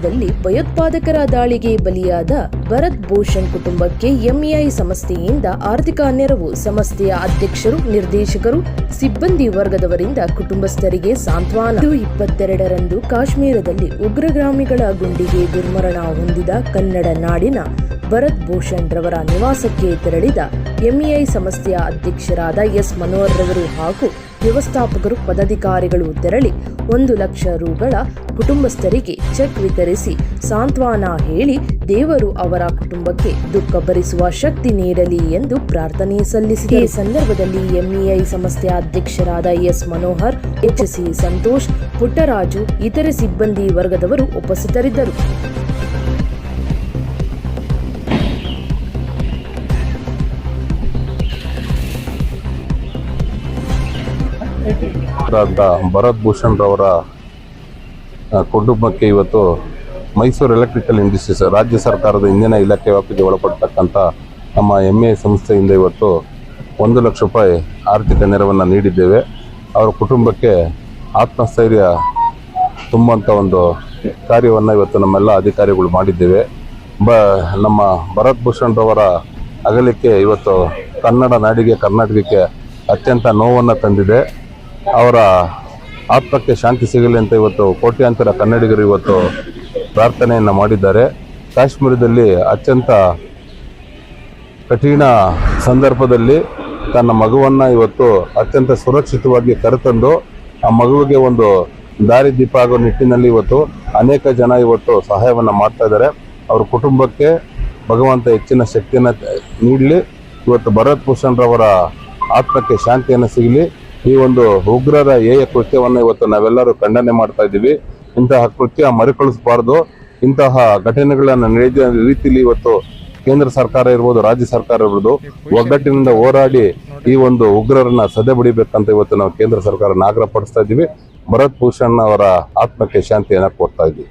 ಕಾಶ್ಮೀರದಲ್ಲಿ ಭಯೋತ್ಪಾದಕರ ದಾಳಿಗೆ ಬಲಿಯಾದ ಭರತ್ ಭೂಷಣ್ ಕುಟುಂಬಕ್ಕೆ ಎಂಇಐ ಸಂಸ್ಥೆಯಿಂದ ಆರ್ಥಿಕ ನೆರವು. ಸಂಸ್ಥೆಯ ಅಧ್ಯಕ್ಷರು, ನಿರ್ದೇಶಕರು, ಸಿಬ್ಬಂದಿ ವರ್ಗದವರಿಂದ ಕುಟುಂಬಸ್ಥರಿಗೆ ಸಾಂತ್ವನ. ಇಪ್ಪತ್ತೆರಡರಂದು ಕಾಶ್ಮೀರದಲ್ಲಿ ಉಗ್ರಗಾಮಿಗಳ ಗುಂಡಿಗೆ ದುರ್ಮರಣ ಹೊಂದಿದ ಕನ್ನಡ ನಾಡಿನ ಭರತ್ ಭೂಷಣ್ ರವರ ನಿವಾಸಕ್ಕೆ ತೆರಳಿದ ಎಂಇಐ ಸಂಸ್ಥೆಯ ಅಧ್ಯಕ್ಷರಾದ ಎಸ್ ಮನೋಹರ್ ರವರು ಹಾಗೂ ವ್ಯವಸ್ಥಾಪಕರು ಪದಾಧಿಕಾರಿಗಳು ತೆರಳಿ ಒಂದು ಲಕ್ಷ ರುಗಳ ಕುಟುಂಬಸ್ಥರಿಗೆ ಚೆಕ್ ವಿತರಿಸಿ ಸಾಂತ್ವನ ಹೇಳಿ ದೇವರು ಅವರ ಕುಟುಂಬಕ್ಕೆ ದುಃಖ ಭರಿಸುವ ಶಕ್ತಿ ನೀಡಲಿ ಎಂದು ಪ್ರಾರ್ಥನೆ ಸಲ್ಲಿಸಿದೆ ಈ ಸಂದರ್ಭದಲ್ಲಿ ಎಂಇಐ ಸಂಸ್ಥೆಯ ಅಧ್ಯಕ್ಷರಾದ S Manohar, H C Santosh, Puttaraju, ಇತರೆ ಸಿಬ್ಬಂದಿ ವರ್ಗದವರು ಉಪಸ್ಥಿತರಿದ್ದರು. ಅಂತ ಭರತ್ ಭೂಷಣ್ ರವರ ಕುಟುಂಬಕ್ಕೆ ಇವತ್ತು ಮೈಸೂರು ಎಲೆಕ್ಟ್ರಿಕಲ್ ಇಂಡಸ್ಟ್ರೀಸ್ ರಾಜ್ಯ ಸರ್ಕಾರದ ಇಂಧನ ಇಲಾಖೆ ವ್ಯಾಪ್ತಿಗೆ ಒಳಪಡ್ತಕ್ಕಂಥ ನಮ್ಮ ಎಂ ಎ ಸಂಸ್ಥೆಯಿಂದ ಇವತ್ತು ಒಂದು ಲಕ್ಷ ರೂಪಾಯಿ ಆರ್ಥಿಕ ನೆರವನ್ನು ನೀಡಿದ್ದೇವೆ. ಅವರ ಕುಟುಂಬಕ್ಕೆ ಆತ್ಮಸ್ಥೈರ್ಯ ತುಂಬಂಥ ಒಂದು ಕಾರ್ಯವನ್ನು ಇವತ್ತು ನಮ್ಮೆಲ್ಲ ಅಧಿಕಾರಿಗಳು ಮಾಡಿದ್ದೇವೆ. ಬ, ನಮ್ಮ ಭರತ್ ಭೂಷಣ್ ರವರ ಅಗಲಿಕೆ ಇವತ್ತು ಕನ್ನಡ ನಾಡಿಗೆ, ಕರ್ನಾಟಕಕ್ಕೆ ಅತ್ಯಂತ ನೋವನ್ನು ತಂದಿದೆ. ಅವರ ಆತ್ಮಕ್ಕೆ ಶಾಂತಿ ಸಿಗಲಿ ಅಂತ ಇವತ್ತು ಕೋಟ್ಯಾಂತರ ಕನ್ನಡಿಗರು ಇವತ್ತು ಪ್ರಾರ್ಥನೆಯನ್ನು ಮಾಡಿದ್ದಾರೆ. ಕಾಶ್ಮೀರದಲ್ಲಿ ಅತ್ಯಂತ ಕಠಿಣ ಸಂದರ್ಭದಲ್ಲಿ ತನ್ನ ಮಗುವನ್ನು ಇವತ್ತು ಅತ್ಯಂತ ಸುರಕ್ಷಿತವಾಗಿ ಕರೆತಂದು ಆ ಮಗುವಿಗೆ ಒಂದು ದಾರಿ ದೀಪ ಆಗೋ ನಿಟ್ಟಿನಲ್ಲಿ ಇವತ್ತು ಅನೇಕ ಜನ ಇವತ್ತು ಸಹಾಯವನ್ನು ಮಾಡ್ತಾ ಇದ್ದಾರೆ. ಅವ್ರ ಕುಟುಂಬಕ್ಕೆ ಭಗವಂತ ಹೆಚ್ಚಿನ ಶಕ್ತಿಯನ್ನು ನೀಡಲಿ. ಇವತ್ತು ಭರತ್ ಭೂಷಣ್ ರವರ ಆತ್ಮಕ್ಕೆ ಶಾಂತಿಯನ್ನು ಸಿಗಲಿ. ಈ ಒಂದು ಉಗ್ರರ ಏಯ ಕೃತ್ಯವನ್ನು ಇವತ್ತು ನಾವೆಲ್ಲರೂ ಖಂಡನೆ ಮಾಡ್ತಾ ಇದ್ದೀವಿ. ಇಂತಹ ಕೃತ್ಯ ಮರುಕಳಿಸಬಾರದು. ಇಂತಹ ಘಟನೆಗಳನ್ನು ನಡೆದ ರೀತಿಯಲ್ಲಿ ಇವತ್ತು ಕೇಂದ್ರ ಸರ್ಕಾರ ಇರ್ಬೋದು, ರಾಜ್ಯ ಸರ್ಕಾರ ಇರ್ಬೋದು, ಒಗ್ಗಟ್ಟಿನಿಂದ ಹೋರಾಡಿ ಈ ಒಂದು ಉಗ್ರರನ್ನ ಸದೆ ಬಡಿಬೇಕಂತ ಇವತ್ತು ನಾವು ಕೇಂದ್ರ ಸರ್ಕಾರ ಆಗ್ರಹಪಡಿಸ್ತಾ ಇದ್ದೀವಿ. ಭರತ್ ಭೂಷಣ್ ಅವರ ಆತ್ಮಕ್ಕೆ ಶಾಂತಿಯನ್ನು ಕೊಡ್ತಾ ಇದ್ದೀವಿ.